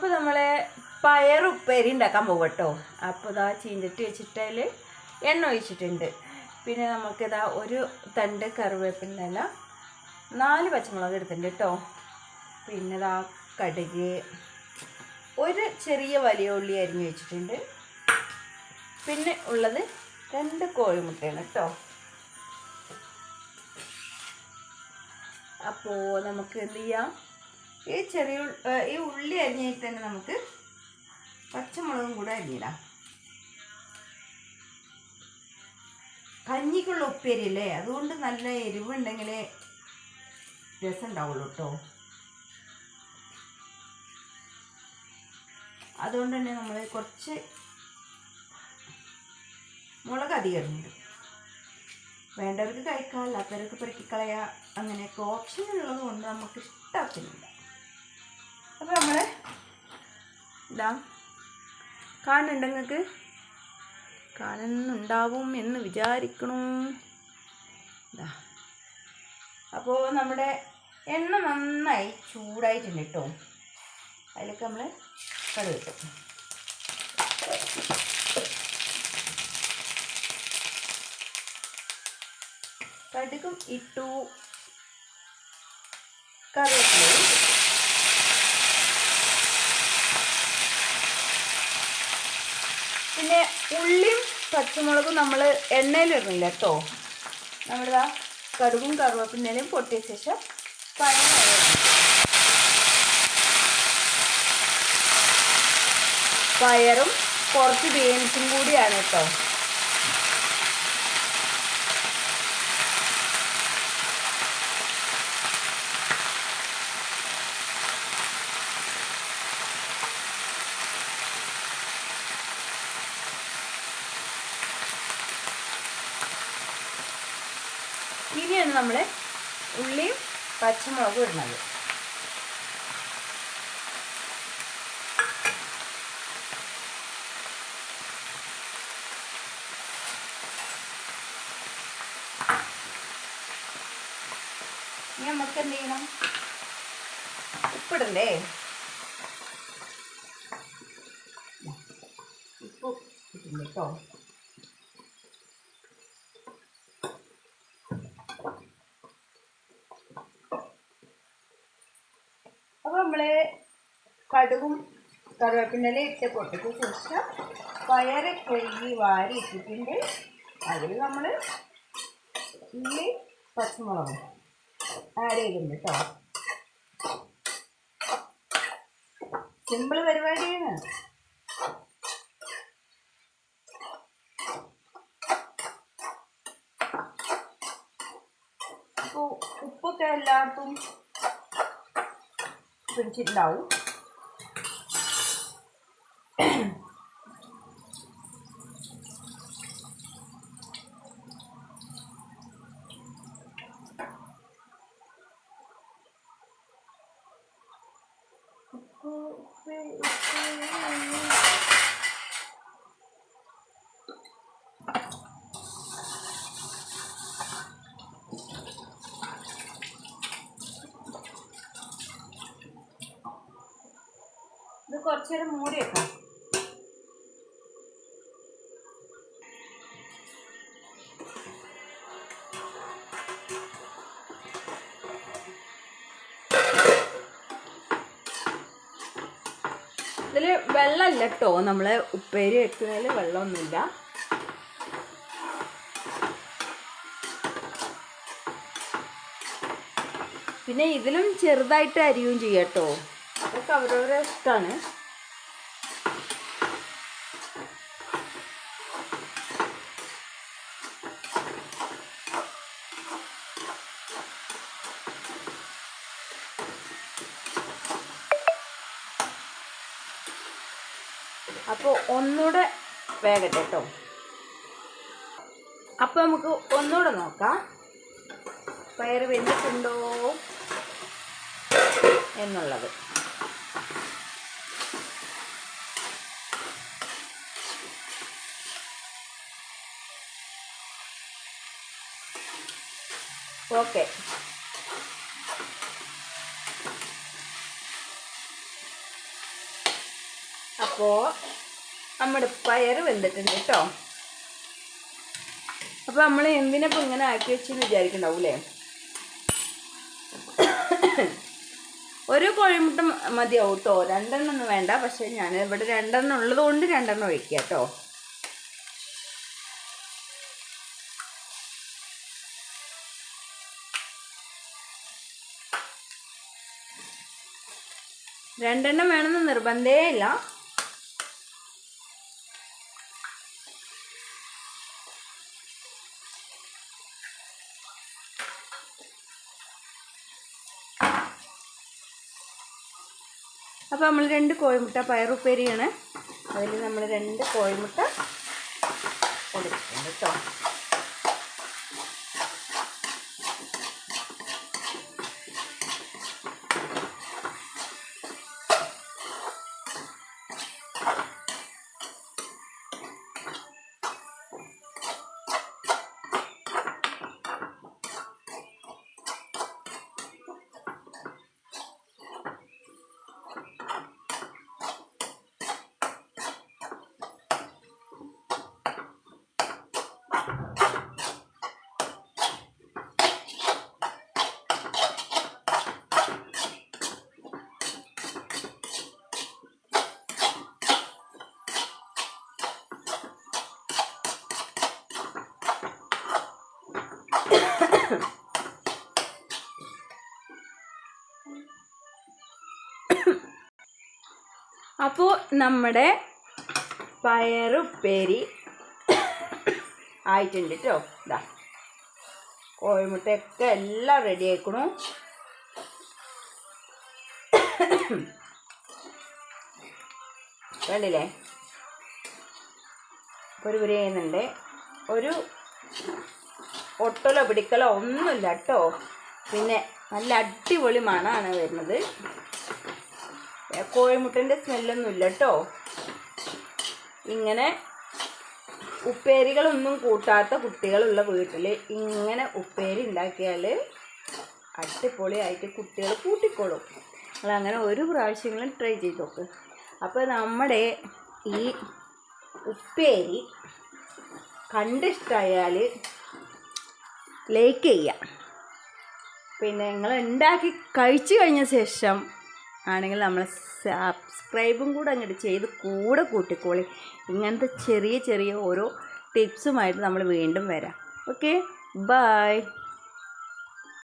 അപ്പോൾ നമ്മൾ പയർ ഉപ്പേരി ഉണ്ടാക്കാൻ പോകും കേട്ടോ. അപ്പോൾ ഇതാ ചീഞ്ചട്ടി വെച്ചിട്ടതിൽ എണ്ണ ഒഴിച്ചിട്ടുണ്ട്. പിന്നെ നമുക്കിതാ ഒരു തണ്ട് കറിവേപ്പിന്റെ നാല് പച്ചമുളക് എടുത്തിട്ടുണ്ട് കേട്ടോ. പിന്നെ ഇതാ കടുക് ഒരു ചെറിയ വലിയ ഉള്ളി അരിഞ്ഞ് വെച്ചിട്ടുണ്ട്. പിന്നെ ഉള്ളത് രണ്ട് കോഴിമുട്ടയാണ് കേട്ടോ. അപ്പോൾ നമുക്ക് എന്ത് ചെയ്യാം? ഈ ചെറിയ ഈ ഉള്ളി അരിഞ്ഞിട്ട് തന്നെ നമുക്ക് പച്ചമുളകും കൂടെ അരിഞ്ഞിടാം. കഞ്ഞിക്കുള്ള ഉപ്പേരില്ലേ അതുകൊണ്ട് നല്ല എരിവുണ്ടെങ്കിലേ രസം ഉണ്ടാവുള്ളൂ കേട്ടോ. അതുകൊണ്ട് തന്നെ നമ്മൾ കുറച്ച് മുളക് അധികം ഇടുന്നുണ്ട്. വേണ്ടവർക്ക് കഴിക്കാം അല്ലാത്തവർക്ക് പെറുക്കിക്കളയാ. അങ്ങനെയൊക്കെ ഓപ്ഷൻ ഉള്ളത് കൊണ്ട് നമുക്ക് ഇഷ്ടത്തിനില്ല ഇതാ കാണുന്നുണ്ട് നിങ്ങൾക്ക് കാണുന്നുണ്ടാവും എന്ന് വിചാരിക്കണു. ഇതാ അപ്പോൾ നമ്മുടെ എണ്ണ നന്നായി ചൂടായിട്ടുണ്ട് കേട്ടോ അതിലേക്ക് നമ്മൾ കറി കിട്ടും കടുകും ഇട്ടു. കറിവേപ്പിലയും പിന്നെ ഉള്ളിയും പച്ചമുളകും നമ്മൾ എണ്ണയിൽ ഇടുന്നില്ല കേട്ടോ നമ്മളിതാ കടുകും കറുവപ്പിന്റെയും പൊട്ടിയ ശേഷം പഴം പയറും കുറച്ച് ബീൻസും കൂടിയാണ് കേട്ടോ ഇനിയാണ് നമ്മൾ ഉള്ളിയും പച്ചമുളകും ഇടുന്നത്. ഇനി നമുക്ക് എന്ത് ചെയ്യണം? ഉപ്പിടണ്ടേ? ഉപ്പ് കേട്ടോ അപ്പോൾ നമ്മൾ കടുകും കറിവേപ്പിന്റെ ഇട്ട് പൊട്ടിക്ക് ശേഷം പയറ് കഴുകി വാരി ഇട്ടിട്ടുണ്ട്. അതിൽ നമ്മൾ ഉള്ളി പച്ചമുളകും ആഡ് ചെയ്തിട്ടുണ്ട് കേട്ടോ സിമ്പിൾ പരിപാടിയാണ്. അപ്പോൾ ഉപ്പൊക്കെ എല്ലാവർക്കും പിടിച്ചിട്ടുണ്ടാവും ഉപ്പ്, ഉപ്പ്, ഉപ്പ്. കുറച്ച് നേരം മൂടി വെക്കാം. ഇതിൽ വെള്ളമില്ല കേട്ടോ നമ്മൾ ഉപ്പേരി വെക്കുന്നതിൽ വെള്ളമൊന്നുമില്ല. പിന്നെ ഇതിലും ചെറുതായിട്ട് അരിയും ചെയ്യാം കേട്ടോ അതൊക്കെ അവരവരെ ഇഷ്ടമാണ് അപ്പോൾ ഒന്നുകൂടെ വേഗട്ടെ കേട്ടോ അപ്പോൾ നമുക്ക് ഒന്നുകൂടെ നോക്കാം. പയർ വെന്തിട്ടുണ്ടോ എന്നുള്ളത്. ഓക്കെ. അപ്പോ നമ്മുടെ പയർ വെന്തിട്ടുണ്ട് കേട്ടോ. അപ്പോൾ നമ്മൾ എന്തിനപ്പോൾ ഇങ്ങനെ ആക്കി വെച്ചെന്ന് വിചാരിക്കണ്ടാവൂലേ? ഒരു കോഴിമുട്ട മതിയാവും കേട്ടോ. രണ്ടെണ്ണം ഒന്നും വേണ്ട. പക്ഷേ ഞാൻ ഇവിടെ രണ്ടെണ്ണം ഉള്ളത് കൊണ്ട് രണ്ടെണ്ണം ഒഴിക്കുക കേട്ടോ. രണ്ടെണ്ണം വേണമെന്ന് നിർബന്ധേ ഇല്ല. അപ്പോൾ നമ്മൾ രണ്ട് കോഴിമുട്ട പയറുപ്പേരിയാണ്. അതിൽ നമ്മൾ രണ്ട് കോഴിമുട്ട കൊടുക്കും കേട്ടോ. അപ്പോൾ നമ്മുടെ പയറുപ്പേരി ആയിട്ടുണ്ട് കേട്ടോ ഇതാ കോഴിമുട്ടയൊക്കെ എല്ലാം റെഡി ആയിക്കണു. കണ്ടില്ലേ? ഒരു ഉരയുന്നുണ്ട് ഒരു ഒട്ടലോ പിടിക്കലോ ഒന്നുമില്ല കേട്ടോ പിന്നെ നല്ല അടിപൊളി മണമാണ് വരുന്നത്. കോഴിമുട്ടന്റെ സ്മെല്ലൊന്നുമില്ല കേട്ടോ. ഇങ്ങനെ ഉപ്പേരികളൊന്നും കൂട്ടാത്ത കുട്ടികളുള്ള വീട്ടിൽ ഇങ്ങനെ ഉപ്പേരി ഉണ്ടാക്കിയാൽ അടിപൊളിയായിട്ട് കുട്ടികൾ കൂട്ടിക്കോളും. നിങ്ങൾ അങ്ങനെ ഒരു പ്രാവശ്യങ്ങളും ട്രൈ ചെയ്ത് നോക്ക്. അപ്പോൾ നമ്മുടെ ഈ ഉപ്പേരി കണ്ടിഷ്ടമായാൽ ലൈക്ക് ചെയ്യുക പിന്നെ നിങ്ങൾ ഉണ്ടാക്കി കഴിച്ചു കഴിഞ്ഞ ശേഷം ആണെങ്കിൽ നമ്മൾ സബ്സ്ക്രൈബും കൂടെ അങ്ങോട്ട് ചെയ്ത് കൂടെ കൂട്ടിക്കോളി. ഇങ്ങനത്തെ ചെറിയ ചെറിയ ഓരോ ടിപ്സുമായിട്ട് നമ്മൾ വീണ്ടും വരാം. Okay bye